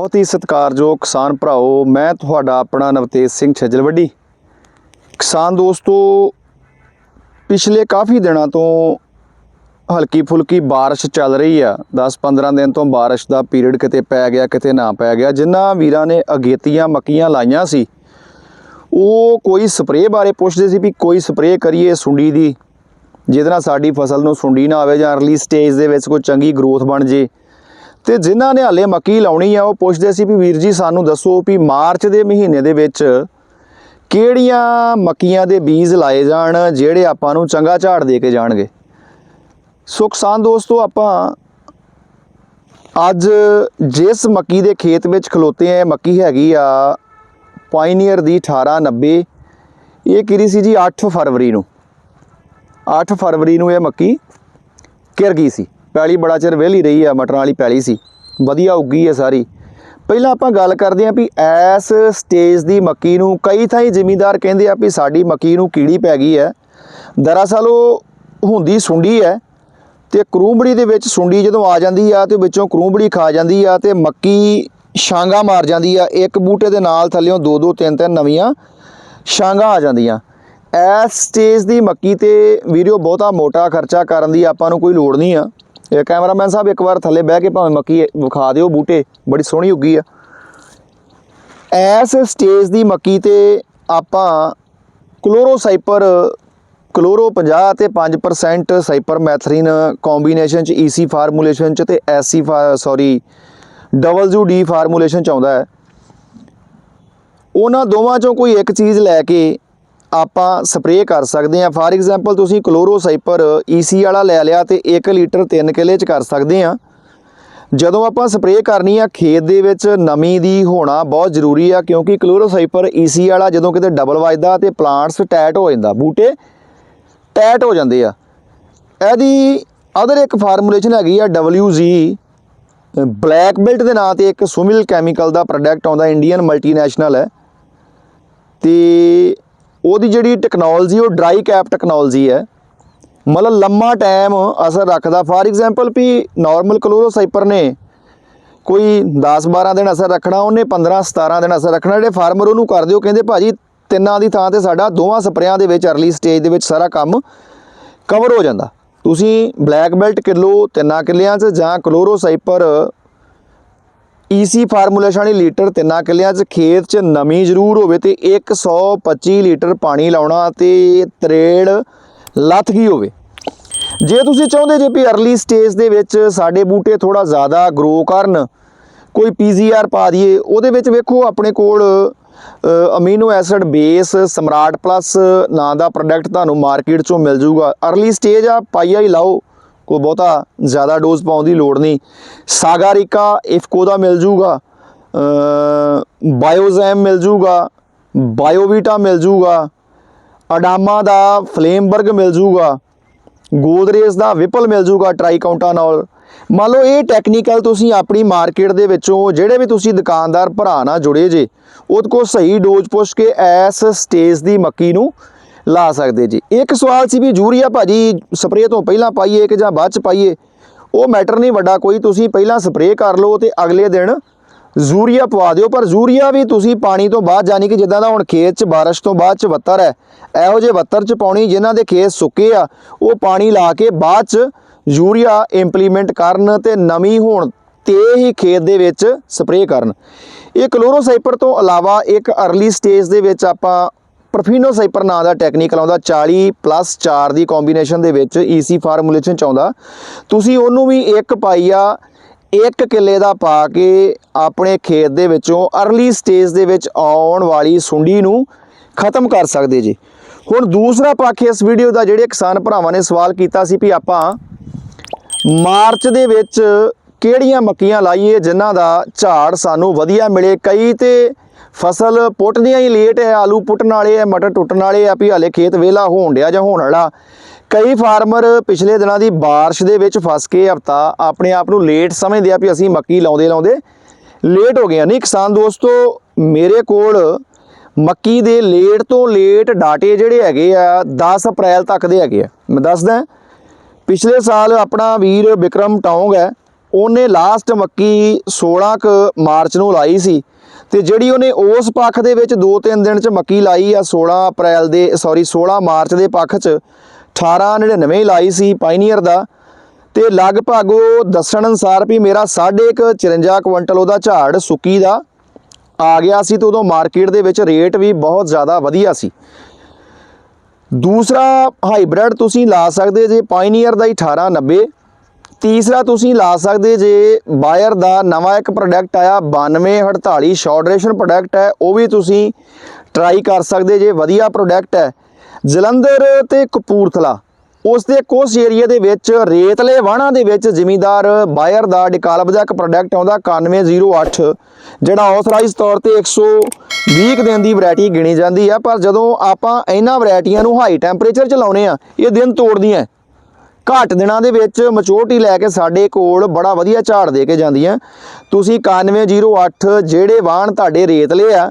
ਬਹੁਤ ਹੀ ਸਤਿਕਾਰਯੋਗ ਕਿਸਾਨ ਭਰਾਓ, ਮੈਂ ਤੁਹਾਡਾ ਆਪਣਾ ਨਵਤੇਜ ਸਿੰਘ ਛਜਲਵੱਡੀ। ਕਿਸਾਨ ਦੋਸਤੋ, ਪਿਛਲੇ ਕਾਫੀ ਦਿਨਾਂ ਤੋਂ ਹਲਕੀ ਫੁਲਕੀ ਬਾਰਿਸ਼ ਚੱਲ ਰਹੀ ਆ। 10-15 ਦਿਨ ਤੋਂ ਬਾਰਿਸ਼ ਦਾ ਪੀਰੀਅਡ ਕਿਤੇ ਪੈ ਗਿਆ, ਕਿਤੇ ਨਾ ਪੈ ਗਿਆ। ਜਿਨ੍ਹਾਂ ਵੀਰਾਂ ਨੇ ਅਗੇਤੀਆਂ ਮੱਕੀਆਂ ਲਾਈਆਂ ਸੀ, ਉਹ ਕੋਈ ਸਪਰੇਅ ਬਾਰੇ ਪੁੱਛਦੇ ਸੀ ਵੀ ਕੋਈ ਸਪਰੇਅ ਕਰੀਏ ਸੁੰਡੀ ਦੀ, ਜਿਹਦੇ ਨਾਲ ਸਾਡੀ ਫਸਲ ਨੂੰ ਸੁੰਡੀ ਨਾ ਆਵੇ ਜਾਂ ਅਰਲੀ ਸਟੇਜ ਦੇ ਵਿੱਚ ਕੋਈ ਚੰਗੀ ਗਰੋਥ ਬਣ ਜੇ। ਤੇ ਜਿਨ੍ਹਾਂ ਨੇ ਹਾਲੇ ਮੱਕੀ ਲਾਉਣੀ ਆ, ਉਹ ਪੁੱਛਦੇ ਸੀ ਵੀ ਵੀਰ ਜੀ ਸਾਨੂੰ ਦੱਸੋ ਵੀ ਮਾਰਚ ਦੇ ਮਹੀਨੇ ਦੇ ਵਿੱਚ ਕਿਹੜੀਆਂ ਮੱਕੀਆਂ ਦੇ ਬੀਜ ਲਾਏ ਜਾਣ, ਜਿਹੜੇ ਆਪਾਂ ਨੂੰ ਚੰਗਾ ਝਾੜ ਦੇ ਕੇ ਜਾਣਗੇ। ਸੋ ਕਿਸਾਨ ਦੋਸਤੋ, ਆਪਾਂ ਅੱਜ ਜਿਸ ਮੱਕੀ ਦੇ ਖੇਤ ਵਿੱਚ ਖਲੋਤੇ ਆ, ਇਹ ਮੱਕੀ ਹੈਗੀ ਆ ਪਾਇਨੀਅਰ ਦੀ 1890 ਇਹ ਕਿਰੀ ਸੀ ਜੀ? 8 ਫਰਵਰੀ ਨੂੰ। 8 ਫਰਵਰੀ ਨੂੰ ਇਹ ਮੱਕੀ ਕਿਰ ਗਈ ਸੀ। ਪੈਲੀ ਬੜਾ ਚਿਰ ਵਿਹਲੀ ਰਹੀ ਆ, ਮਟਰਾਂ ਵਾਲੀ ਪੈਲੀ ਸੀ। ਵਧੀਆ ਉੱਗੀ ਹੈ ਸਾਰੀ। ਪਹਿਲਾਂ ਆਪਾਂ ਗੱਲ ਕਰਦੇ ਆਂ ਵੀ ਐਸ ਸਟੇਜ ਦੀ ਮੱਕੀ ਨੂੰ ਕਈ ਥਾਈਂ ਜ਼ਿਮੀਂਦਾਰ ਕਹਿੰਦੇ ਆ ਵੀ ਸਾਡੀ ਮੱਕੀ ਨੂੰ ਕੀੜੀ ਪੈ ਗਈ ਹੈ ਦਰਅਸਲ ਉਹ ਹੁੰਦੀ ਸੁੰਡੀ ਹੈ ਤੇ ਕਰੂੰਬੜੀ ਦੇ ਵਿੱਚ ਸੁੰਡੀ ਜਦੋਂ ਆ ਜਾਂਦੀ ਆ ਤੇ ਵਿੱਚੋਂ ਕਰੂੰਬੜੀ ਖਾ ਜਾਂਦੀ ਆ ਤੇ ਮੱਕੀ ਛਾਂਗਾ ਮਾਰ ਜਾਂਦੀ ਆ। ਇੱਕ ਬੂਟੇ ਦੇ ਨਾਲ ਥੱਲਿਓਂ ਦੋ ਦੋ, ਤਿੰਨ ਤਿੰਨ ਨਵੀਆਂ ਛਾਂਗਾ ਆ ਜਾਂਦੀਆਂ। ਐਸ ਸਟੇਜ ਦੀ ਮੱਕੀ ਤੇ ਵੀਡੀਓ ਬਹੁਤਾ ਮੋਟਾ ਖਰਚਾ ਕਰਨ ਦੀ ਆਪਾਂ ਨੂੰ ਕੋਈ ਲੋੜ ਨਹੀਂ ਆ। ਇਹ ਕੈਮਰਾਮੈਨ ਸਾਹਿਬ ਇੱਕ ਵਾਰ ਥੱਲੇ ਬਹਿ ਕੇ ਭਾਵੇਂ ਮੱਕੀ ਵਿਖਾ ਦਿਓ, ਬੂਟੇ, ਬੜੀ ਸੋਹਣੀ ਉੱਗੀ ਆ। ਐਸ ਸਟੇਜ ਦੀ ਮੱਕੀ ਤੇ ਆਪਾਂ ਕਲੋਰੋਸਾਈਪਰ, ਕਲੋਰੋ 50 ਤੇ 5% ਸਾਈਪਰਮੈਥਰਿਨ ਕੰਬੀਨੇਸ਼ਨ ਚ ਈਸੀ ਫਾਰਮੂਲੇਸ਼ਨ ਚ ਤੇ SC sorry W D formulation ਚ ਆਉਂਦਾ ਹੈ। ਉਹਨਾਂ ਦੋਵਾਂ ਚੋਂ ਕੋਈ ਇੱਕ ਚੀਜ਼ ਲੈ ਕੇ ਆਪਾਂ ਸਪਰੇਅ ਕਰ ਸਕਦੇ ਹਾਂ। ਫਾਰ ਐਗਜ਼ਾਮਪਲ ਤੁਸੀਂ ਕਲੋਰੋਸਾਈਪਰ ਈਸੀ ਵਾਲਾ ਲੈ ਲਿਆ ਤੇ 1 ਲੀਟਰ 3 ਕਿਲੇ ਚ ਕਰ ਸਕਦੇ ਆ ਜਦੋਂ ਆਪਾਂ ਸਪਰੇਅ ਕਰਨੀ ਆ, ਖੇਤ ਦੇ ਵਿੱਚ ਨਮੀ ਦੀ ਹੋਣਾ ਬਹੁਤ ਜ਼ਰੂਰੀ ਆ, ਕਿਉਂਕਿ ਕਲੋਰੋਸਾਈਪਰ ਈਸੀ ਵਾਲਾ ਜਦੋਂ ਕਿਤੇ ਡਬਲ ਵੱਜਦਾ ਤੇ ਪਲਾਂਟਸ ਟੈਟ ਹੋ ਜਾਂਦਾ, ਬੂਟੇ ਟੈਟ ਹੋ ਜਾਂਦੇ ਆ। ਇਹਦੀ ਅਦਰ ਇੱਕ ਫਾਰਮੂਲੇਸ਼ਨ ਹੈਗੀ ਆ WG ਬਲੈਕ ਬੈਲਟ ਦੇ ਨਾਂ ਤੇ ਇੱਕ ਸੁਮਿਲ ਕੈਮੀਕਲ ਦਾ ਪ੍ਰੋਡਕਟ ਆਉਂਦਾ ਇੰਡੀਅਨ ਮਲਟੀਨੈਸ਼ਨਲ ਹੈ। ਤੇ ਉਹਦੀ ਜਿਹੜੀ ਟੈਕਨੋਲੋਜੀ ਉਹ ਡਰਾਈ ਕੈਪ ਟੈਕਨੋਲੋਜੀ ਹੈ। ਮਤਲਬ ਲੰਮਾ ਟਾਈਮ ਅਸਰ ਰੱਖਦਾ। ਫਾਰ ਐਗਜ਼ਾਮਪਲ ਵੀ ਨਾਰਮਲ ਕਲੋਰੋਸਾਈਪਰ ਨੇ ਕੋਈ 10-12 ਦਿਨ ਅਸਰ ਰੱਖਣਾ, ਉਹਨੇ 15-17 ਦਿਨ ਅਸਰ ਰੱਖਣਾ। ਜਿਹੜੇ ਫਾਰਮਰ ਉਹਨੂੰ ਕਰਦੇ, ਉਹ ਕਹਿੰਦੇ, ਭਾਜੀ, ਤਿੰਨਾਂ ਦੀ ਥਾਂ ਤੇ ਸਾਡਾ ਦੋਵਾਂ ਸਪਰੇਆਂ ਦੇ ਵਿੱਚ ਅਰਲੀ ਸਟੇਜ ਦੇ ਵਿੱਚ ਸਾਰਾ ਕੰਮ ਕਵਰ ਹੋ ਜਾਂਦਾ। ਤੁਸੀਂ ਬਲੈਕ ਬੈਲਟ ਕਿਲੋ ਤਿੰਨਾਂ ਕਿੱਲਿਆਂ 'ਚ ਜਾਂ ਕਲੋਰੋਸਾਈਪਰ ਈਸੀ ਫਾਰਮੂਲੇਸ਼ਨ ਵਾਲੀ ਲੀਟਰ ਤਿੰਨਾਂ ਕਿੱਲਿਆਂ 'ਚ ਖੇਤ 'ਚ ਨਮੀ ਜ਼ਰੂਰ ਹੋਵੇ ਤੇ 125 ਲੀਟਰ ਪਾਣੀ ਲਾਉਣਾ ਤੇ ਤਰੇੜ ਲੱਥ ਗਈ ਹੋਵੇ। ਜੇ ਤੁਸੀਂ ਚਾਹੁੰਦੇ ਜੇ ਵੀ ਅਰਲੀ ਸਟੇਜ ਦੇ ਵਿੱਚ ਸਾਡੇ ਬੂਟੇ ਥੋੜਾ ਜ਼ਿਆਦਾ ਗਰੋ ਕਰਨ, ਕੋਈ ਪੀਜ਼ੀਆਰ ਪਾ ਦਈਏ, ਉਹਦੇ ਵਿੱਚ ਵੇਖੋ ਆਪਣੇ ਕੋਲ amino acid base Samrat plus ਨਾਂ ਦਾ ਪ੍ਰੋਡਕਟ ਤੁਹਾਨੂੰ ਮਾਰਕੀਟ 'ਚੋਂ ਮਿਲ ਜਾਊਗਾ। ਅਰਲੀ ਸਟੇਜ ਆ ਪਾਈਆ ਹੀ ਲਾਓ। ਕੋਈ ਬਹੁਤਾ ਜ਼ਿਆਦਾ ਡੋਜ਼ ਪਾਉਣ ਦੀ ਲੋੜ ਨਹੀਂ। ਸਾਗਾਰਿਕਾ ਇਫਕੋ ਦਾ ਮਿਲ ਜੂਗਾ ਬਾਇਓਜ਼ੈਮ ਮਿਲ ਜੂਗਾ ਬਾਇਓਵੀਟਾ ਮਿਲ ਜੂਗਾ ਅਡਾਮਾ ਦਾ ਫਲੇਮਬਰਗ ਮਿਲ ਜੂਗਾ ਗੋਦਰੇਜ ਦਾ ਵਿਪਲ ਮਿਲ ਜੂਗਾ ਜਾਊਗਾ ਨਾਲ। ਮੰਨ ਲਓ ਇਹ ਟੈਕਨੀਕਲ ਤੁਸੀਂ ਆਪਣੀ ਮਾਰਕੀਟ ਦੇ ਵਿੱਚੋਂ ਜਿਹੜੇ ਵੀ ਤੁਸੀਂ ਦੁਕਾਨਦਾਰ ਭਰਾ ਨਾਲ ਜੁੜੇ ਜੇ, ਉਹਦੇ ਕੋਲ ਸਹੀ ਡੋਜ਼ ਪੁੱਛ ਕੇ ਐਸ ਸਟੇਜ ਦੀ ਮੱਕੀ ਨੂੰ ਲਾ ਸਕਦੇ ਜੀ। ਇੱਕ ਸਵਾਲ ਸੀ ਵੀ ਯੂਰੀਆ ਭਾਜੀ ਸਪਰੇਅ ਤੋਂ ਪਹਿਲਾਂ ਪਾਈਏ ਕਿ ਜਾਂ ਬਾਅਦ ਚ ਪਾਈਏ? ਉਹ ਮੈਟਰ ਨਹੀਂ ਵੱਡਾ ਕੋਈ, ਤੁਸੀਂ ਪਹਿਲਾਂ ਸਪਰੇਅ ਕਰ ਲਓ ਤੇ ਅਗਲੇ ਦਿਨ ਯੂਰੀਆ ਪਵਾ ਦਿਓ, ਪਰ ਯੂਰੀਆ ਵੀ ਤੁਸੀਂ ਪਾਣੀ ਤੋਂ ਬਾਅਦ ਜਾਨੀ ਕਿ ਜਿੱਦਾਂ ਦਾ ਹੁਣ ਖੇਤ 'ਚ ਬਾਰਿਸ਼ ਤੋਂ ਬਾਅਦ 'ਚ ਵੱਤਰ ਹੈ, ਇਹੋ ਜਿਹੇ ਵੱਤਰ 'ਚ ਪਾਉਣੀ ਜਿਨ੍ਹਾਂ ਦੇ ਖੇਤ ਸੁੱਕੇ ਆ, ਉਹ ਪਾਣੀ ਲਾ ਕੇ ਬਾਅਦ 'ਚ ਯੂਰੀਆ ਇੰਪਲੀਮੈਂਟ ਕਰਨ ਤੇ ਨਮੀ ਹੋਣ ਤੇ ਹੀ ਖੇਤ ਦੇ ਵਿੱਚ ਸਪਰੇਅ ਕਰਨ। ਇਹ ਕਲੋਰੋਸਾਈਪਰ ਤੋਂ ਇਲਾਵਾ ਇੱਕ ਅਰਲੀ ਸਟੇਜ ਦੇ ਵਿੱਚ ਆਪਾਂ ਪ੍ਰਫੀਨੋਸਾਈਪਰ ਨਾਂ ਦਾ ਟੈਕਨੀਕਲ ਆਉਂਦਾ 40 ਪਲੱਸ 4 ਦੀ ਕੰਬੀਨੇਸ਼ਨ ਦੇ ਵਿੱਚ ਈਸੀ ਫਾਰਮੂਲੇਸ਼ਨ ਚ ਆਉਂਦਾ। ਤੁਸੀਂ ਉਹਨੂੰ ਵੀ ਇੱਕ ਪਾਈਆ, ਇੱਕ ਕਿੱਲੇ ਦਾ ਪਾ ਕੇ ਆਪਣੇ ਖੇਤ ਦੇ ਵਿੱਚੋਂ ਅਰਲੀ ਸਟੇਜ ਦੇ ਵਿੱਚ ਆਉਣ ਵਾਲੀ ਸੁੰਡੀ ਨੂੰ ਖਤਮ ਕਰ ਸਕਦੇ ਜੀ। ਹੁਣ ਦੂਸਰਾ ਪੱਖ ਇਸ ਵੀਡੀਓ ਦਾ ਜਿਹੜੇ ਕਿਸਾਨ ਭਰਾਵਾਂ ਨੇ ਸਵਾਲ ਕੀਤਾ ਸੀ ਵੀ ਆਪਾਂ ਮਾਰਚ ਦੇ ਵਿੱਚ ਕਿਹੜੀਆਂ ਮੱਕੀਆਂ ਲਾਈਏ, ਜਿਨ੍ਹਾਂ ਦਾ ਝਾੜ ਸਾਨੂੰ ਵਧੀਆ ਮਿਲੇ। ਕਈ ਤੇ ਫਸਲ ਪੁੱਟਦੀਆਂ ਹੀ ਲੇਟ ਹੈ ਆਲੂ ਪੁੱਟਣ ਵਾਲੇ ਆ ਮਟਰ ਟੁੱਟਣ ਵਾਲੇ ਆ ਵੀ ਹਾਲੇ ਖੇਤ ਵਿਹਲਾ ਹੋਣ ਡਿਆ ਜਾਂ ਹੋਣ ਵਾਲਾ ਕਈ ਫਾਰਮਰ ਪਿਛਲੇ ਦਿਨਾਂ ਦੀ بارش ਦੇ ਵਿੱਚ ਫਸ ਕੇ ਹਫਤਾ ਆਪਣੇ ਆਪ ਨੂੰ ਲੇਟ ਸਮਝਦੇ ਆ ਵੀ ਅਸੀਂ ਮੱਕੀ ਲਾਉਂਦੇ ਲਾਉਂਦੇ ਲੇਟ ਹੋ ਗਏ ਆ ਨਹੀਂ ਕਿਸਾਨ ਦੋਸਤੋ ਮੇਰੇ ਕੋਲ ਮੱਕੀ ਦੇ ਲੇਟ ਤੋਂ ਲੇਟ ਡਾਟੇ ਜਿਹੜੇ ਹੈਗੇ ਆ 10 ਅਪ੍ਰੈਲ ਤੱਕ ਦੇ ਹੈਗੇ ਆ ਮੈਂ ਦੱਸਦਾ ਪਿਛਲੇ ਸਾਲ ਆਪਣਾ ਵੀਰ ਵਿਕਰਮ ਟੌਂਗ ਹੈ ਉਹਨੇ ਲਾਸਟ ਮੱਕੀ 16 ਕ ਮਾਰਚ ਨੂੰ ਲਾਈ ਸੀ ਤੇ ਜਿਹੜੀ ਉਹਨੇ ਉਸ ਪੱਖ ਦੇ ਵਿੱਚ 2-3 ਦਿਨ ਚ ਮੱਕੀ ਲਾਈ ਆ 16 ਅਪ੍ਰੈਲ ਦੇ ਸੌਰੀ 16 ਮਾਰਚ ਦੇ ਪੱਖ ਚ 1899 ਹੀ ਲਾਈ ਸੀ ਪਾਇਨੀਅਰ ਦਾ, ਤੇ ਲਗਭਗ ਉਹ ਦੱਸਣ ਅਨਸਾਰ ਵੀ ਮੇਰਾ 54 ਕੁਇੰਟਲ ਉਹਦਾ ਝਾੜ ਸੁੱਕੀ ਦਾ ਆ ਗਿਆ ਸੀ ਤੇ ਉਦੋਂ ਮਾਰਕੀਟ ਦੇ ਵਿੱਚ ਰੇਟ ਵੀ ਬਹੁਤ ਜ਼ਿਆਦਾ ਵਧੀਆ ਸੀ। ਦੂਸਰਾ ਹਾਈਬ੍ਰਿਡ ਤੁਸੀਂ ਲਾ ਸਕਦੇ ਜੇ ਪਾਇਨੀਅਰ ਦਾ ਹੀ 1890 ਤੀਸਰਾ ਤੁਸੀਂ ਲਾ ਸਕਦੇ ਜੇ ਬਾਇਰ ਦਾ ਨਵਾਂ ਇੱਕ ਪ੍ਰੋਡਕਟ ਆਇਆ 9248 ਸ਼ਾਰਟ ਡਿਊਰੇਸ਼ਨ ਪ੍ਰੋਡਕਟ ਹੈ, ਉਹ ਵੀ ਤੁਸੀਂ ਟਰਾਈ ਕਰ ਸਕਦੇ ਜੇ, ਵਧੀਆ ਪ੍ਰੋਡਕਟ ਹੈ। ਜਲੰਧਰ ਤੇ ਕਪੂਰਥਲਾ, ਉਸ ਦੇ ਕੁਝ ਏਰੀਆ ਦੇ ਵਿੱਚ, ਰੇਤਲੇ ਵਾਹਣਾਂ ਦੇ ਵਿੱਚ ਜ਼ਿਮੀਂਦਾਰ ਬਾਇਰ ਦਾ ਡਿਕਾਲਬ ਦਾ ਇੱਕ ਪ੍ਰੋਡਕਟ ਆਉਂਦਾ 9108 ਜਿਹੜਾ ਆਥੋਰਾਈਜ਼ ਤੌਰ ਤੇ 120 ਕੁ ਦਿਨ ਦੀ ਵੈਰਾਈਟੀ ਗਿਣੀ ਜਾਂਦੀ ਆ ਪਰ ਜਦੋਂ ਆਪਾਂ ਇਹਨਾਂ ਵੈਰਾਈਟੀਆਂ ਨੂੰ ਹਾਈ ਟੈਂਪਰੇਚਰ 'ਚ ਲਾਉਨੇ ਆ, ਇਹ ਦਿਨ ਤੋੜਦੀਆਂ ਘੱਟ ਦਿਨਾਂ ਦੇ ਵਿੱਚ ਮੈਚੁਰਿਟੀ ਲੈ ਕੇ ਸਾਡੇ ਕੋਲ ਬੜਾ ਵਧੀਆ ਝਾੜ ਦੇ ਕੇ ਜਾਂਦੀਆਂ। ਤੁਸੀਂ 9108 ਜਿਹੜੇ ਵਾਹਣ ਤੁਹਾਡੇ ਰੇਤਲੇ ਆ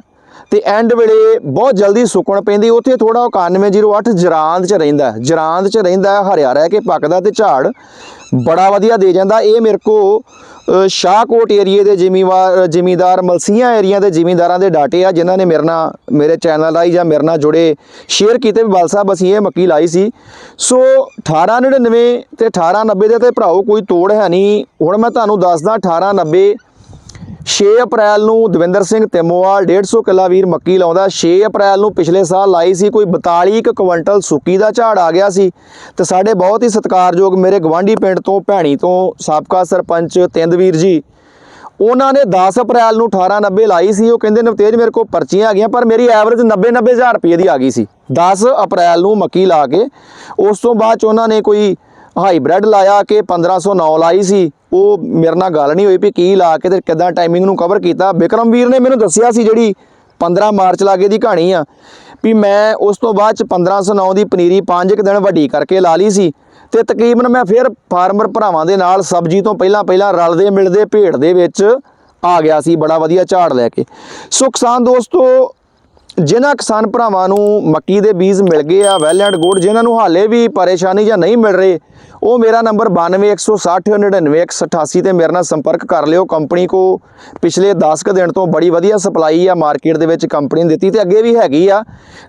ਤੇ ਐਂਡ ਵੇਲੇ ਬਹੁਤ ਜਲਦੀ ਸੁੱਕਣ ਪੈਂਦੀ, ਉੱਥੇ ਥੋੜਾ 9108 ਜਰਾਂਦ ਚ ਰਹਿੰਦਾ ਜਰਾਂਦ ਚ ਰਹਿੰਦਾ ਹਰਿਆ ਰਹਿ ਕੇ ਪੱਕਦਾ ਤੇ ਝਾੜ ਬੜਾ ਵਧੀਆ ਦੇ ਜਾਂਦਾ। ਇਹ ਮੇਰੇ ਕੋ ਸ਼ਾਹਕੋਟ ਏਰੀਏ ਦੇ ਜ਼ਿਮੀਵਾਰ, ਜ਼ਿਮੀਦਾਰ ਮਲਸੀਆਂ ਏਰੀਆ ਦੇ ਜ਼ਿਮੀਦਾਰਾਂ ਦੇ ਡਾਟੇ ਆ, ਜਿਨ੍ਹਾਂ ਨੇ ਮੇਰੇ ਨਾਲ, ਮੇਰੇ ਚੈਨਲ ਰਾਹੀਂ ਜਾਂ ਮੇਰੇ ਨਾਲ ਜੁੜੇ ਸ਼ੇਅਰ ਕੀਤੇ ਵੀ ਬਲ ਸਾਹਿਬ ਅਸੀਂ ਇਹ ਮੱਕੀ ਲਾਈ ਸੀ। ਸੋ 1899 ਤੇ 1890 ਦੇ ਤੇ ਭਰਾਓ ਕੋਈ ਤੋੜ ਹੈ ਨਹੀਂ। ਹੁਣ ਮੈਂ ਤੁਹਾਨੂੰ ਦੱਸਦਾ 1890 6 ਅਪ੍ਰੈਲ ਨੂੰ ਦਵਿੰਦਰ ਸਿੰਘ ਤਿਮੋਵਾਲ 150 ਕਿੱਲਾ ਵੀਰ ਮੱਕੀ ਲਾਉਂਦਾ। 6 ਅਪ੍ਰੈਲ ਨੂੰ ਪਿਛਲੇ ਸਾਲ ਲਾਈ ਸੀ ਕੋਈ 42 ਕੁ ਕੁਇੰਟਲ ਸੁੱਕੀ ਦਾ ਝਾੜ ਆ ਗਿਆ ਸੀ। ਤੇ ਸਾਡੇ ਬਹੁਤ ਹੀ ਸਤਿਕਾਰਯੋਗ ਮੇਰੇ ਗਵਾਂਢੀ ਪਿੰਡ ਤੋਂ, ਭੈਣੀ ਤੋਂ ਸਾਬਕਾ ਸਰਪੰਚ ਤਿੰਦਵੀਰ ਜੀ। ਉਹਨਾਂ ਨੇ 10 ਅਪ੍ਰੈਲ ਨੂੰ 1890 ਲਾਈ ਸੀ। ਉਹ ਕਹਿੰਦੇ, ਨਵਤੇਜ, ਮੇਰੇ ਕੋਲ ਪਰਚੀਆਂ ਆ ਗਈਆਂ, ਪਰ ਮੇਰੀ ਐਵਰੇਜ 90 90000 ਰੁਪਏ ਦੀ ਆ ਗਈ ਸੀ। 10 ਅਪ੍ਰੈਲ ਨੂੰ ਮੱਕੀ ਲਾ ਕੇ, ਉਸ ਤੋਂ ਬਾਅਦ ਚ ਉਹਨਾਂ ਨੇ ਕੋਈ ਹਾਈਬ੍ਰਿਡ ਲਾਇਆ ਕਿ 1509 ਲਾਈ ਸੀ। ਉਹ ਮੇਰੇ ਨਾਲ ਗੱਲ ਨਹੀਂ ਹੋਈ ਵੀ ਕੀ ਲਾ ਕੇ ਤੇ ਕਿਦਾਂ ਟਾਈਮਿੰਗ ਨੂੰ ਕਵਰ ਕੀਤਾ। ਵਿਕਰਮ ਵੀਰ ਨੇ ਮੈਨੂੰ ਦੱਸਿਆ ਸੀ ਜਿਹੜੀ 15 ਮਾਰਚ ਲਾਗੇ ਦੀ ਕਹਾਣੀ ਆ ਵੀ ਮੈਂ ਉਸ ਤੋਂ ਬਾਅਦ ਚ 1509 ਦੀ ਪਨੀਰੀ 5 ਕੁ ਦਿਨ ਵੱਡੀ ਕਰਕੇ ਲਾ ਲਈ ਸੀ ਤੇ ਤਕਰੀਬਨ ਮੈਂ ਫਿਰ ਫਾਰਮਰ ਭਰਾਵਾਂ ਦੇ ਨਾਲ ਸਬਜ਼ੀ ਤੋਂ ਪਹਿਲਾਂ ਪਹਿਲਾਂ ਰਲਦੇ ਮਿਲਦੇ ਭੇਡ ਦੇ ਵਿੱਚ ਆ ਗਿਆ ਸੀ ਬੜਾ ਵਧੀਆ ਝਾੜ ਲੈ ਕੇ। ਸੋ ਕਿਸਾਨ ਦੋਸਤੋ ਜਿਨ੍ਹਾਂ ਕਿਸਾਨ ਭਰਾਵਾਂ ਨੂੰ ਮੱਕੀ ਦੇ ਬੀਜ ਮਿਲ ਗਏ ਆ ਵੈਲ ਐਂਡ ਗੁੱਡ ਜਿਨ੍ਹਾਂ ਨੂੰ ਹਾਲੇ ਵੀ ਪਰੇਸ਼ਾਨੀ ਜਾਂ ਨਹੀਂ ਮਿਲ ਰਹੇ, ਉਹ ਮੇਰਾ ਨੰਬਰ 9216099188 ਤੇ ਮੇਰੇ ਨਾਲ ਸੰਪਰਕ ਕਰ ਲਿਓ। ਕੰਪਨੀ ਕੋ ਪਿਛਲੇ 10 ਕੁ ਦਿਨ ਤੋਂ ਬੜੀ ਵਧੀਆ ਸਪਲਾਈ ਆ ਮਾਰਕੀਟ ਦੇ ਵਿੱਚ ਕੰਪਨੀ ਨੇ ਦਿੱਤੀ ਤੇ ਅੱਗੇ ਵੀ ਹੈਗੀ ਆ।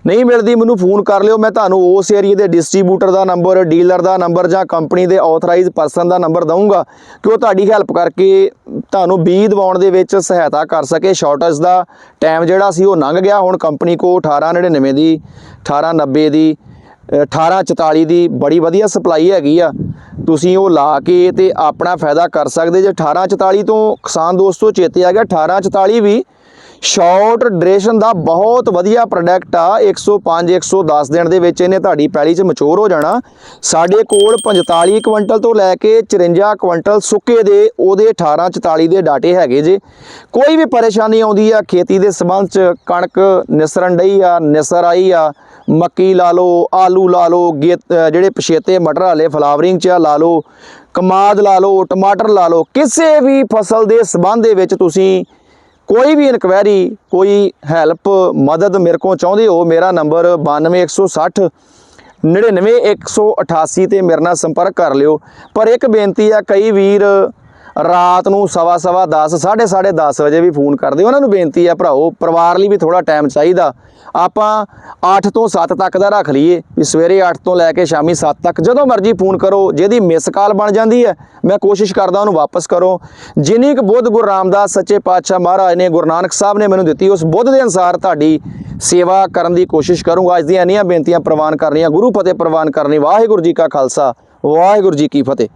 ਨਹੀਂ ਮਿਲਦੀ, ਮੈਨੂੰ ਫੋਨ ਕਰ ਲਿਓ, ਮੈਂ ਤੁਹਾਨੂੰ ਉਸ ਏਰੀਆ ਦੇ ਡਿਸਟ੍ਰੀਬਿਊਟਰ ਦਾ ਨੰਬਰ, ਡੀਲਰ ਦਾ ਨੰਬਰ ਜਾਂ ਕੰਪਨੀ ਦੇ ਆਥੋਰਾਈਜ਼ ਪਰਸਨ ਦਾ ਨੰਬਰ ਦਊਂਗਾ ਕਿ ਉਹ ਤੁਹਾਡੀ ਹੈਲਪ ਕਰਕੇ ਤੁਹਾਨੂੰ ਬੀਜ ਦਿਵਾਉਣ ਦੇ ਵਿੱਚ ਸਹਾਇਤਾ ਕਰ ਸਕੇ। ਸ਼ਾਰਟੇਜ ਦਾ ਟਾਈਮ ਜਿਹੜਾ ਸੀ ਉਹ ਲੰਘ ਗਿਆ, ਹੁਣ ਕੰਪਨੀ ਕੋ 1899 ਦੀ 1890 ਦੀ ਅ, 1844 ਦੀ ਬੜੀ ਵਧੀਆ ਸਪਲਾਈ ਹੈਗੀ ਆ। ਤੁਸੀਂ ਉਹ ਲਾ ਕੇ ਤੇ ਆਪਣਾ ਫਾਇਦਾ ਕਰ ਸਕਦੇ ਜੇ। 1844 ਤੋਂ ਕਿਸਾਨ ਦੋਸਤੋ ਚੇਤੇ ਆ ਗਿਆ 1844 ਵੀ ਸ਼ਾਰਟ ਡਿਊਰੇਸ਼ਨ ਦਾ ਬਹੁਤ ਵਧੀਆ ਪ੍ਰੋਡਕਟ ਆ। 105 110 ਦਿਨ ਦੇ ਵਿੱਚ ਇਹਨੇ ਤੁਹਾਡੀ ਪੈਲੀ 'ਚ ਮਚੂਰ ਹੋ ਜਾਣਾ। ਸਾਡੇ ਕੋਲ 45 ਕੁਇੰਟਲ ਤੋਂ ਲੈ ਕੇ 54 ਕੁਇੰਟਲ ਸੁੱਕੇ ਦੇ, ਉਹਦੇ 18 44 ਦੇ ਡਾਟੇ ਹੈਗੇ ਜੇ। ਕੋਈ ਵੀ ਪਰੇਸ਼ਾਨੀ ਆਉਂਦੀ ਆ, ਖੇਤੀ ਦੇ ਸੰਬੰਧ 'ਚ ਕਣਕ ਨਿਸਰਨ ਡਈ ਆ, ਨਿਸਰ ਆਈ ਆ, ਮੱਕੀ ਲਾ ਲਓ, ਆਲੂ ਲਾ ਲਓ ਗੇ- ਜਿਹੜੇ ਪਛੇਤੇ ਮਟਰ ਵਾਲੇ ਫਲਾਵਰਿੰਗ 'ਚ ਲਾ ਲਓ, ਕਮਾਦ ਲਾ ਲਓ, ਟਮਾਟਰ ਲਾ ਲਓ, ਕਿਸੇ ਵੀ ਫਸਲ ਦੇ ਸੰਬੰਧ ਦੇ ਵਿੱਚ ਤੁਸੀਂ ਕੋਈ ਵੀ ਇਨਕੁਆਇਰੀ, ਕੋਈ ਹੈਲਪ, ਮਦਦ ਮੇਰੇ ਕੋਲ ਚਾਹੁੰਦੇ ਹੋ, ਮੇਰਾ ਨੰਬਰ 92160 99188 ਤੇ ਮੇਰੇ ਨਾਲ ਸੰਪਰਕ ਕਰ ਲਿਓ। ਪਰ ਇੱਕ ਬੇਨਤੀ ਆ, ਕਈ ਵੀਰ ਰਾਤ ਨੂੰ ਸਵਾ ਸਵਾ 10 ਸਾਢੇ ਸਾਢੇ 10 ਵਜੇ ਵੀ ਫੋਨ ਕਰਦੇ ਉਹਨਾਂ ਨੂੰ ਬੇਨਤੀ ਆ ਭਰਾਓ, ਪਰਿਵਾਰ ਲਈ ਵੀ ਥੋੜਾ ਟਾਈਮ ਚਾਹੀਦਾ। ਆਪਾਂ 8 ਤੋਂ 7 ਤੱਕ ਦਾ ਰੱਖ ਲਈਏ। ਵੀ ਸਵੇਰੇ 8 ਤੋਂ ਲੈ ਕੇ ਸ਼ਾਮੀ 7 ਤੱਕ ਜਦੋਂ ਮਰਜ਼ੀ ਫੋਨ ਕਰੋ, ਜਿਹਦੀ ਮਿਸ ਕਾਲ ਬਣ ਜਾਂਦੀ ਹੈ, ਮੈਂ ਕੋਸ਼ਿਸ਼ ਕਰਦਾ ਉਹਨੂੰ ਵਾਪਸ ਕਰੋ। ਜਿੰਨੀ ਕੁ ਬੁੱਧ ਗੁਰੂ ਰਾਮਦਾਸ ਸੱਚੇ ਪਾਤਸ਼ਾਹ ਮਹਾਰਾਜ ਨੇ, ਗੁਰੂ ਨਾਨਕ ਸਾਹਿਬ ਨੇ ਮੈਨੂੰ ਦਿੱਤੀ, ਉਸ ਬੁੱਧ ਦੇ ਅਨਸਾਰ ਤੁਹਾਡੀ ਸੇਵਾ ਕਰਨ ਦੀ ਕੋਸ਼ਿਸ਼ ਕਰੂੰਗਾ। ਅੱਜ ਦੀਆਂ ਇੰਨੀਆਂ ਬੇਨਤੀਆਂ ਪ੍ਰਵਾਨ ਕਰਨੀਆਂ, ਗੁਰੂ ਫਤਿਹ ਪ੍ਰਵਾਨ ਕਰਨੀ। ਵਾਹਿਗੁਰੂ ਜੀ ਕਾ ਖਾਲਸਾ, ਵਾਹਿਗੁਰੂ ਜੀ ਕੀ ਫਤਿਹ।